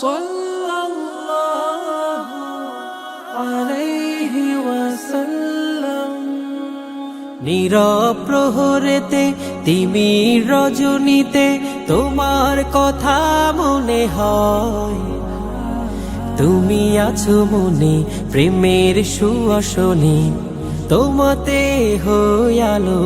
صلى নীরব প্রহরেতে তিমি রজনীতে তোমার কথা মনে হয়। তুমি আছো মনে, প্রেমের সুয়াসনে, তোমাতে হইয়ালো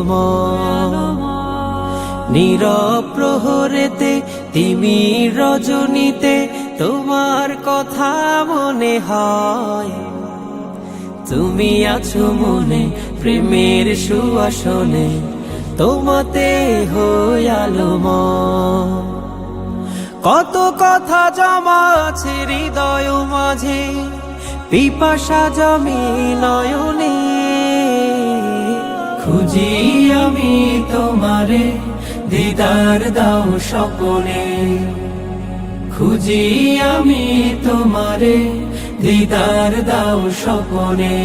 নীরব প্রহরেতে তিমি রজনীতে তোমার কথা মনে হয়। তুমি আছো মনে, প্রেমের সুয়াসনে তোমাতে মন। কত কথা জমা আছে হৃদয় মাঝে, পিপাসা জমি নয়নে। খুঁজি আমি তোমারে, দিদার দাও স্বপনে। খুঁজি আমি তোমারে দিদার দাও স্বপনে।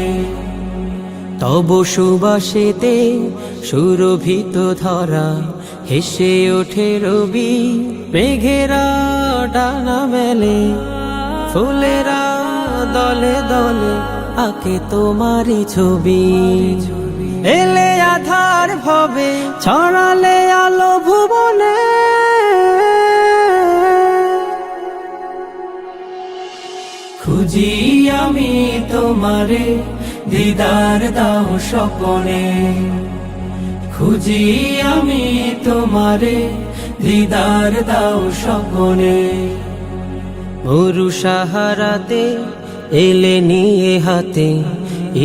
তব সুবাসেতে সুরভিত ধরা, হেসে ওঠে রবি মেঘেরা ডানা মেলে। ফুলেরা দলে দলে আকে তোমারই ছবি। এলে আধার ভবে, ছড়ালে আলো ভুবনে। খুঁজি আমি তোমারে, দিদার দাও স্বপনে। খুঁজি আমি তোমারে, দিদার দাও স্বপনে। মরু সাহারাতে এলে নিয়ে হাতে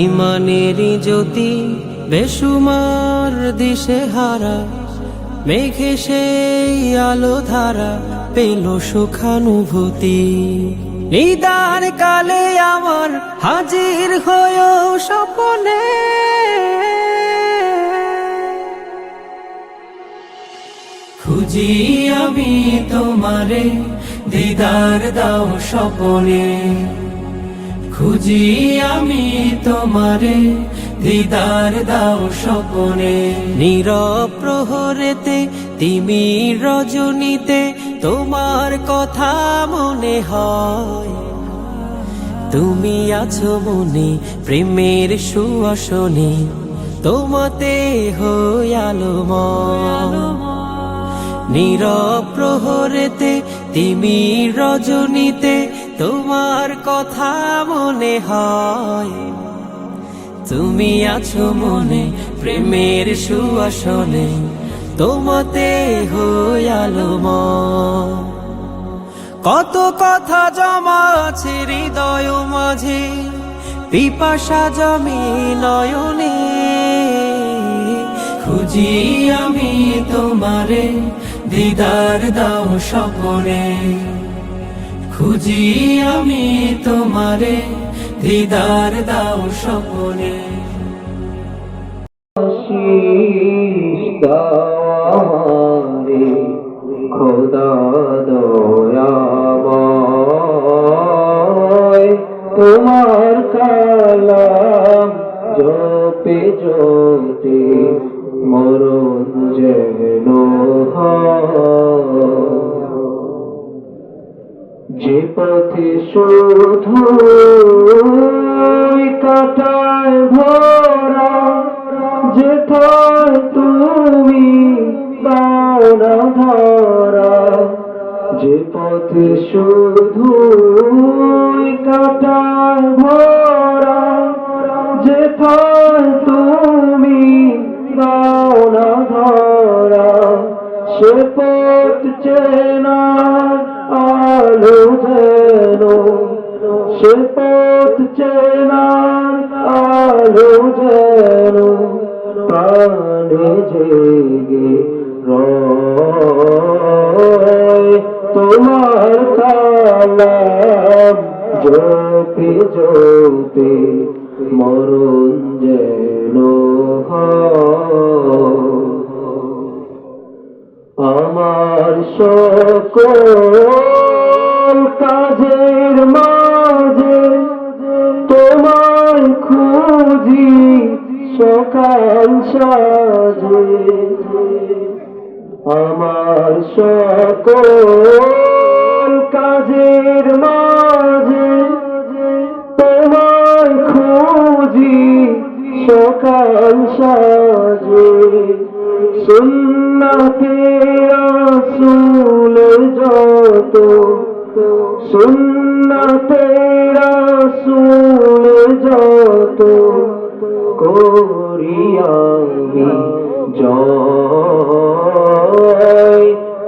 ইমানের জ্যোতি বেসুমার দিশে হারা। মেঘে সেই আলো ধারা পেল সুখানুভূতি। নিদান কালে আমার হাজির হয় স্বপনে। খুঁজি আমি তোমারে, দিদার দাও স্বপনে। খুঁজি আমি তোমারে, দিদার দাও স্বপনে। নীরব প্রহরেতে তিমি রজনীতে তোমার কথা মনে হয়। তুমি আছো মনে, প্রেমের সুয়াসনে, তোমাতে মন নীরব প্রহরেতে তিমি রজনীতে, তোমার কথা মনে হয়। তুমি আছো মনে, প্রেমের সুয়াসনে তোমাতে হইয়ালো কত কথা জমা আছে হৃদয় মাঝে, পিপাসা জমি নয়নে। খুঁজি আমি তোমারে, দিদার দাও স্বপনে। খুঁজি আমি তোমারে, দিদার দাও স্বপনে। আমারে তোমার কালাম জপে জোতে মরণ যেন যে পথে শুধু কাটায় ভরা যেথায় তুমি ধরা যে পথে শুধু পথ চেনা, আলো যেন সে পথ চেনার, আলো যেন প্রাণে জেগে তোমার কালাম জপে জপে মরণ সকল কাজের মাঝে তোমার খুঁজি সকাল সাজে। আমার সকল কাজের মাঝে তোমার খুঁজি সকাল সাজে। সুন্নতে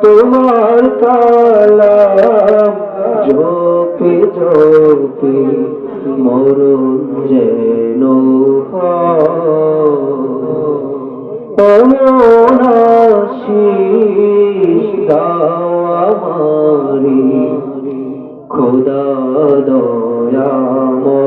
তোমার কালাম জপে জপে মরণ যেন অমনাশিস দাও আমারি খোদা দয়াময়